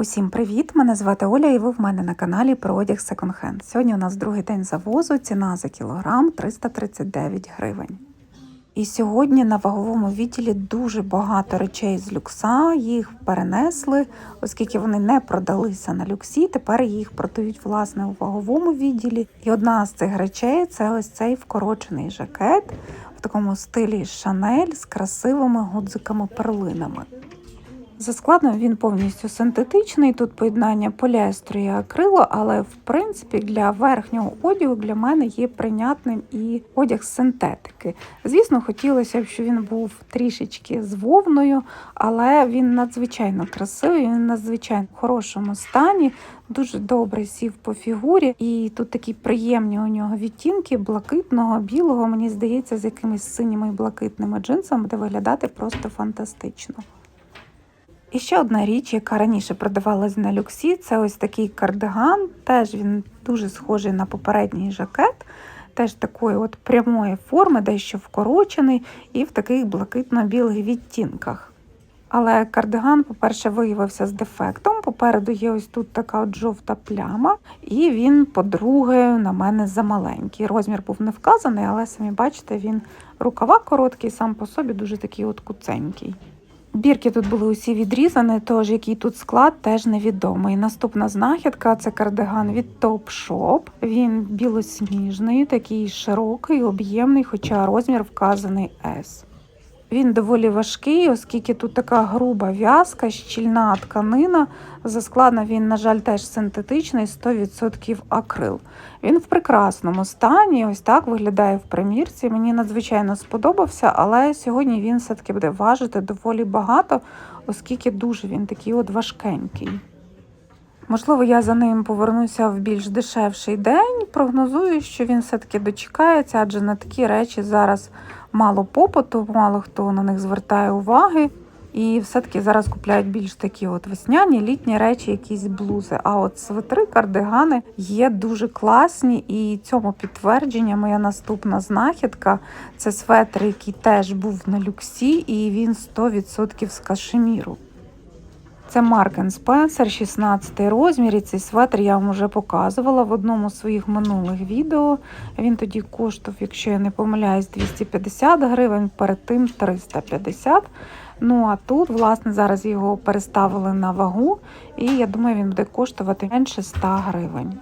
Усім привіт! Мене звати Оля, і ви в мене на каналі про одяг Hand. Сьогодні у нас другий день завозу, ціна за кілограм 339 гривень. І сьогодні на ваговому відділі дуже багато речей з люкса. Їх перенесли, оскільки вони не продалися на люксі. Тепер їх продають власне у ваговому відділі. І одна з цих речей це ось цей вкорочений жакет в такому стилі Шанель з красивими гудзиками-перлинами. За складом він повністю синтетичний. Тут поєднання поліестру і акрилу, але в принципі для верхнього одягу для мене є прийнятним і одяг з синтетики. Звісно, хотілося б, щоб він був трішечки з вовною, але він надзвичайно красивий, він надзвичайно в хорошому стані. Дуже добре сів по фігурі, і тут такі приємні у нього відтінки блакитного, білого. Мені здається, з якимись синіми і блакитними джинсами буде виглядати просто фантастично. І ще одна річ, яка раніше продавалась на люксі, це ось такий кардиган. Теж він дуже схожий на попередній жакет, теж такої от прямої форми, дещо вкорочений, і в таких блакитно-білих відтінках. Але кардиган, по-перше, виявився з дефектом. Попереду є ось тут така от жовта пляма, і він, по-друге, на мене замаленький. Розмір був не вказаний, але самі бачите, він рукава короткий, сам по собі дуже такий от куценький. Бірки тут були усі відрізані, тож який тут склад теж невідомий. Наступна знахідка це кардиган від Top Shop. Він білосніжний, такий широкий, об'ємний, хоча розмір вказаний S. Він доволі важкий, оскільки тут така груба в'язка, щільна тканина. За складом він, на жаль, теж синтетичний, 100% акрил. Він в прекрасному стані, ось так виглядає в примірці. Мені надзвичайно сподобався, але сьогодні він все-таки буде важити доволі багато, оскільки дуже він такий от важкенький. Можливо, я за ним повернуся в більш дешевший день. Прогнозую, що він все-таки дочекається, адже на такі речі зараз мало попиту, мало хто на них звертає уваги. І все-таки зараз купляють більш такі от весняні, літні речі, якісь блузи. А от свитри, кардигани є дуже класні, і цьому підтвердження моя наступна знахідка це светр, який теж був на люксі, і він 100% з кашеміру. Це Mark Spencer, 16 розмір. І цей светр я вам вже показувала в одному з своїх минулих відео. Він тоді коштував, якщо я не помиляюсь, 250 гривень, перед тим 350 Ну а тут, власне, зараз його переставили на вагу, і я думаю, він буде коштувати менше 100 гривень.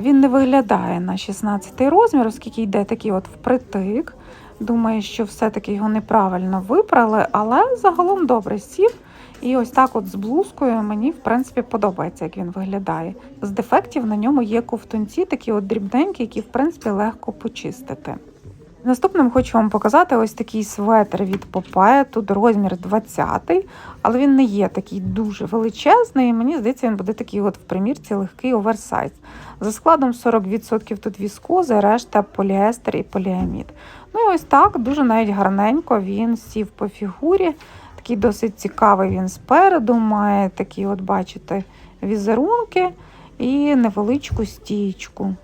Він не виглядає на 16 розмір, оскільки йде такий от впритик. Думаю, що все-таки його неправильно випрали, але загалом добре сів. І ось так от з блузкою мені, в принципі, подобається, як він виглядає. З дефектів на ньому є ковтунці, такі от дрібненькі, які, в принципі, легко почистити. Наступним хочу вам показати ось такий светр від Popeye. Тут розмір 20 але він не є такий дуже величезний. і Мені здається, він буде такий от в примірці легкий оверсайз. За складом 40% тут віскози, решта поліестер і поліамід. Ну і ось так, дуже навіть гарненько він сів по фігурі. Такий досить цікавий він спереду, має такі, от, бачите, візерунки і невеличку стічку.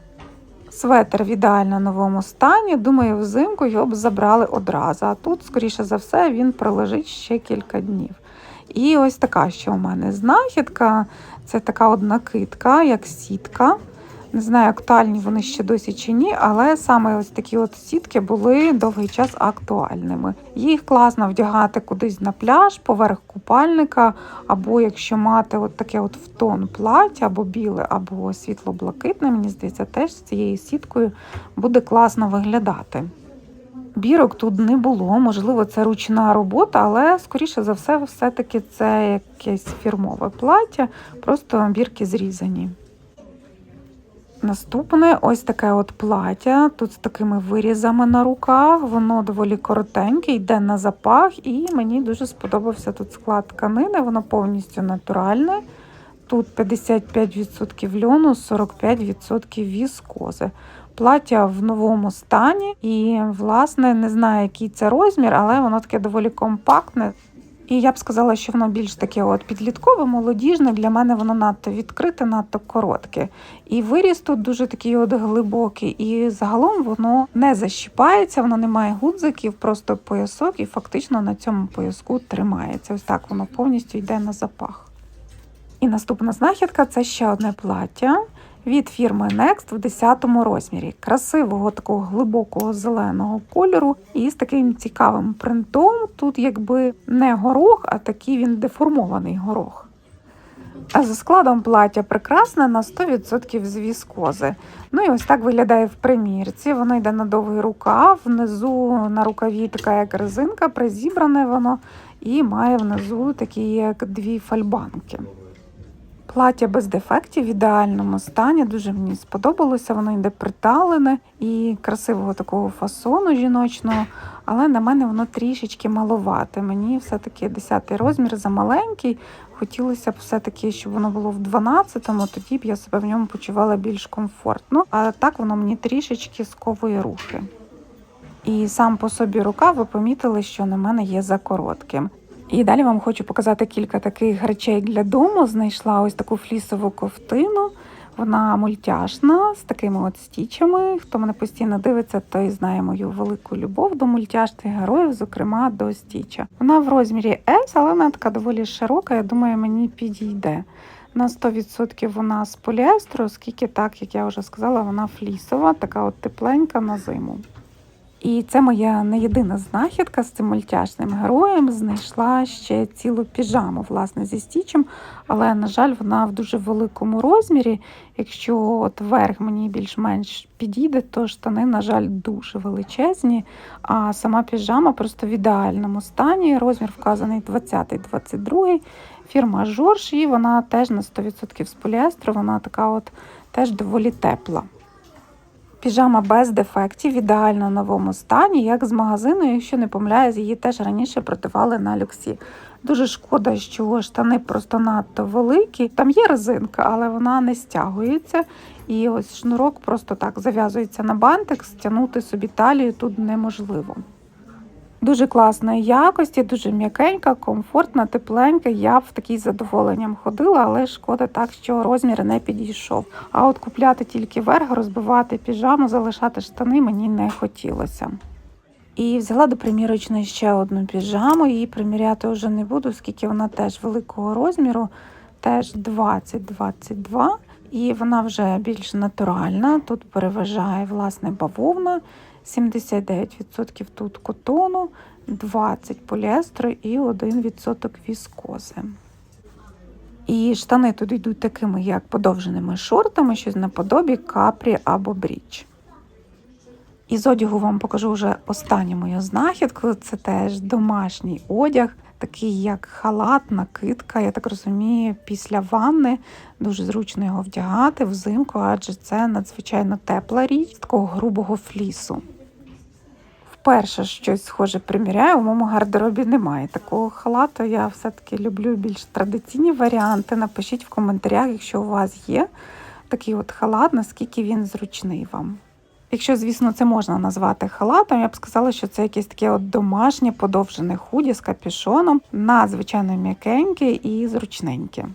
Светр в ідеально новому стані. Думаю, взимку його б забрали одразу. А тут, скоріше за все, він пролежить ще кілька днів. І ось така, що у мене знахідка це така от накидка, як сітка. Не знаю, актуальні вони ще досі чи ні, але саме ось такі от сітки були довгий час актуальними. Їх класно вдягати кудись на пляж, поверх купальника, або якщо мати от таке от в тон плаття, або біле, або світло-блакитне, мені здається, теж з цією сіткою буде класно виглядати. Бірок тут не було, можливо, це ручна робота, але, скоріше за все, все-таки це якесь фірмове плаття, просто бірки зрізані. Наступне ось таке от плаття. Тут з такими вирізами на руках, воно доволі коротеньке, йде на запах, і мені дуже сподобався тут склад тканини, воно повністю натуральне. Тут 55% льону, 45% віскози. Плаття в новому стані, і, власне, не знаю, який це розмір, але воно таке доволі компактне. І я б сказала, що воно більш таке от підліткове, молодіжне. Для мене воно надто відкрите, надто коротке. І виріс тут дуже такий от глибокий, і загалом воно не защіпається, воно не має гудзиків, просто поясок, і фактично на цьому пояску тримається. Ось так воно повністю йде на запах. І наступна знахідка це ще одне плаття від фірми Next в 10 розмірі. Красивого такого глибокого зеленого кольору і з таким цікавим принтом. Тут якби не горох, а такий він деформований горох. А за складом плаття прекрасне на 100% з віскози. Ну і ось так виглядає в примірці. Воно йде на довгий рукав, внизу на рукаві така як резинка, призібране воно і має внизу такі як дві фальбанки. Плаття без дефектів в ідеальному стані. Дуже мені сподобалося. Воно йде приталене і красивого такого фасону жіночного, але на мене воно трішечки маловате. Мені все-таки 10 розмір замаленький. Хотілося б все-таки, щоб воно було в 12-му, тоді б я себе в ньому почувала більш комфортно. А так воно мені трішечки сковує рухи. І сам по собі рукав ви помітили, що на мене є за коротким. І далі вам хочу показати кілька таких речей для дому. Знайшла ось таку флісову ковтину. Вона мультяшна з такими от стічами. Хто мене постійно дивиться, той знає мою велику любов до мультяшних героїв, зокрема до стіча. Вона в розмірі S, але вона така доволі широка. Я думаю, мені підійде. На 100% вона з поліестру, оскільки, так як я вже сказала, вона флісова, така от тепленька на зиму. І це моя не єдина знахідка з цим мультяшним героєм. Знайшла ще цілу піжаму, власне, зі стічем, але, на жаль, вона в дуже великому розмірі. Якщо от верх мені більш-менш підійде, то штани, на жаль, дуже величезні. А сама піжама просто в ідеальному стані. Розмір вказаний 20-22. Фірма Жорж, і вона теж на 100% з поліестру, вона така от теж доволі тепла. Піжама без дефектів, в ідеально новому стані, як з магазину, якщо не помиляюсь, її теж раніше продавали на люксі. Дуже шкода, що штани просто надто великі. Там є резинка, але вона не стягується. І ось шнурок просто так зав'язується на бантик, стягнути собі талію тут неможливо. Дуже класної якості, дуже м'якенька, комфортна, тепленька. Я б в такій задоволенням ходила, але шкода так, що розмір не підійшов. А от купляти тільки верх, розбивати піжаму, залишати штани мені не хотілося. І взяла до примірочної ще одну піжаму. Її приміряти вже не буду, оскільки вона теж великого розміру, теж 20-22. І вона вже більш натуральна. Тут переважає власне бавовна. 79% тут котону, 20 поліестру і 1% віскози. І штани тут йдуть такими, як подовженими шортами, щось наподобі капрі або бріч. І з одягу вам покажу вже останню мою знахідку. Це теж домашній одяг, такий як халат, накидка. Я так розумію, після ванни дуже зручно його вдягати взимку, адже це надзвичайно тепла річ такого грубого флісу. Вперше щось схоже приміряю, у моєму гардеробі немає такого халату. Я все-таки люблю більш традиційні варіанти. Напишіть в коментарях, якщо у вас є такий от халат, наскільки він зручний вам. Якщо, звісно, це можна назвати халатом, я б сказала, що це якесь таке от домашнє подовжене худі з капюшоном, надзвичайно м'якеньке і зручненьке.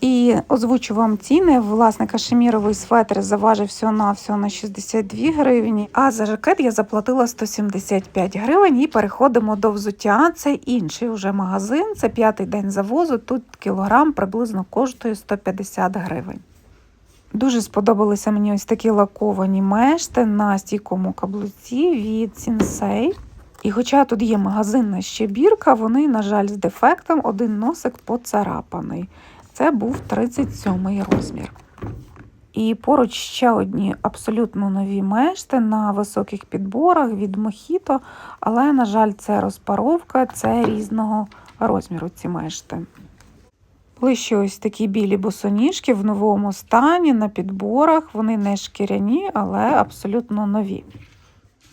І озвучу вам ціни. Власне, кашеміровий светр заважив всього на всього на 62 гривні. А за жакет я заплатила 175 гривень. І переходимо до взуття. Це інший уже магазин. Це п'ятий день завозу. Тут кілограм приблизно коштує 150 гривень. Дуже сподобалися мені ось такі лаковані мешти на стійкому каблуці від Sensei. І хоча тут є магазинна щебірка, вони, на жаль, з дефектом один носик поцарапаний. Це був 37 розмір. І поруч ще одні абсолютно нові мешти на високих підборах від Мохіто, але, на жаль, це розпаровка, це різного розміру ці мешти. Були ось такі білі босоніжки в новому стані на підборах. Вони не шкіряні, але абсолютно нові.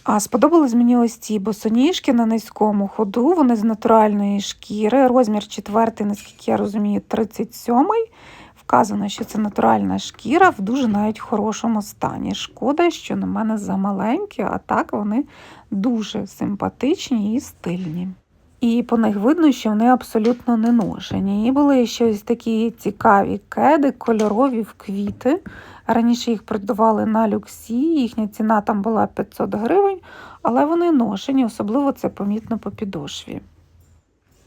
А сподобались мені ось ці босоніжки на низькому ходу. Вони з натуральної шкіри. Розмір четвертий, наскільки я розумію, 37-й. Вказано, що це натуральна шкіра в дуже навіть хорошому стані. Шкода, що на мене замаленькі, а так вони дуже симпатичні і стильні. І по них видно, що вони абсолютно не ношені. І були щось такі цікаві кеди, кольорові в квіти. Раніше їх продавали на люксі, їхня ціна там була 500 гривень, але вони ношені, особливо це помітно по підошві.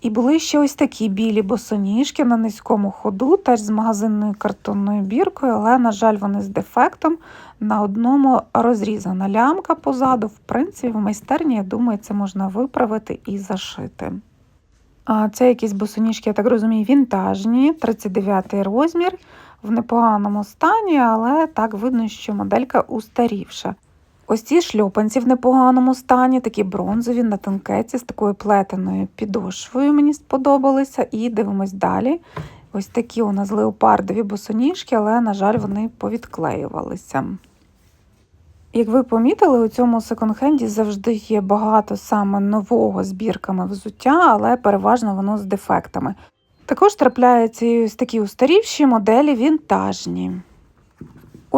І були ще ось такі білі босоніжки на низькому ходу, теж з магазинною картонною біркою, але, на жаль, вони з дефектом. На одному розрізана лямка позаду. В принципі, в майстерні, я думаю, це можна виправити і зашити. А це якісь босоніжки, я так розумію, вінтажні, 39 розмір, в непоганому стані, але так видно, що моделька устарівша. Ось ці шльопанці в непоганому стані, такі бронзові на танкеті з такою плетеною підошвою. Мені сподобалися. І дивимось далі. Ось такі у нас леопардові босоніжки, але, на жаль, вони повідклеювалися. Як ви помітили, у цьому секонд-хенді завжди є багато саме нового збірками взуття, але переважно воно з дефектами. Також трапляються ось такі устарівші моделі вінтажні.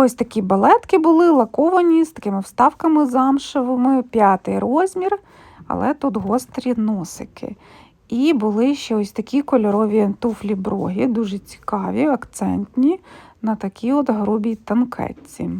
Ось такі балетки були лаковані з такими вставками замшевими, п'ятий розмір, але тут гострі носики. І були ще ось такі кольорові туфлі броги, дуже цікаві, акцентні, на такій от грубій танкетці.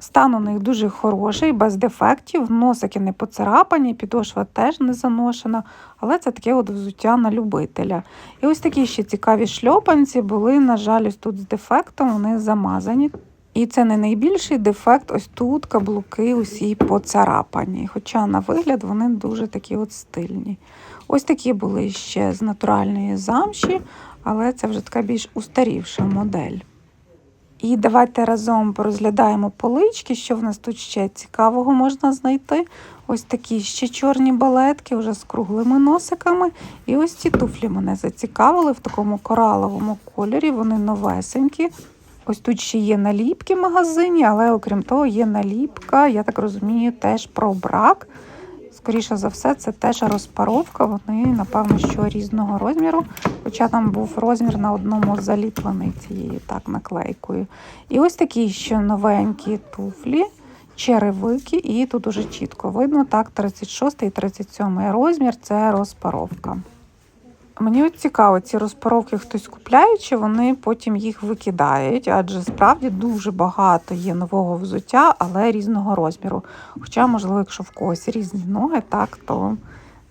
Стан у них дуже хороший, без дефектів, носики не поцарапані, підошва теж не заношена, але це таке от взуття на любителя. І ось такі ще цікаві шльопанці були, на жаль, ось тут з дефектом, вони замазані. І це не найбільший дефект, ось тут каблуки усі поцарапані. Хоча на вигляд вони дуже такі от стильні. Ось такі були ще з натуральної замші, але це вже така більш устарівша модель. І давайте разом порозглядаємо полички, що в нас тут ще цікавого можна знайти. Ось такі ще чорні балетки, вже з круглими носиками. І ось ці туфлі мене зацікавили в такому кораловому кольорі. Вони новесенькі. Ось тут ще є наліпки в магазині, але окрім того, є наліпка, я так розумію, теж про брак. Скоріше за все, це теж розпаровка. Вони, напевно, що різного розміру. Хоча там був розмір на одному заліплений цією так наклейкою. І ось такі ще новенькі туфлі, черевики, і тут дуже чітко видно, так, 36 і 37 розмір це розпаровка. Мені цікаво, ці розпаровки хтось купляє, чи вони потім їх викидають, адже справді дуже багато є нового взуття, але різного розміру. Хоча, можливо, якщо в когось різні ноги, так, то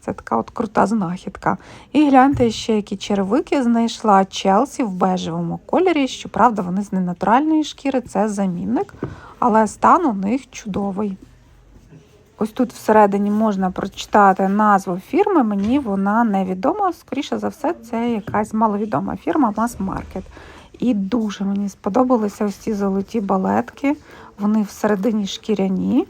це така от крута знахідка. І гляньте ще, які черевики знайшла Челсі в бежевому кольорі. Щоправда, вони з ненатуральної шкіри, це замінник, але стан у них чудовий. Ось тут всередині можна прочитати назву фірми, мені вона невідома. Скоріше за все, це якась маловідома фірма Market. І дуже мені сподобалися ось ці золоті балетки. Вони всередині шкіряні.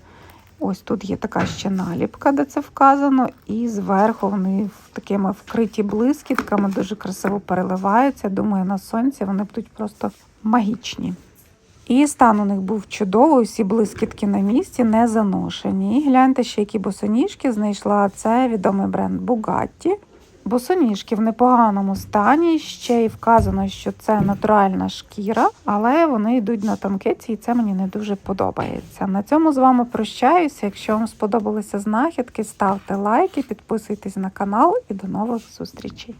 Ось тут є така ще наліпка, де це вказано, і зверху вони такими вкриті блискітками, дуже красиво переливаються. Думаю, на сонці вони будуть просто магічні. І стан у них був чудовий, усі блискітки на місці, не заношені. І гляньте, ще які босоніжки знайшла. Це відомий бренд Bugatti. Босоніжки в непоганому стані. Ще й вказано, що це натуральна шкіра, але вони йдуть на танкеці, і це мені не дуже подобається. На цьому з вами прощаюся. Якщо вам сподобалися знахідки, ставте лайки, підписуйтесь на канал і до нових зустрічей.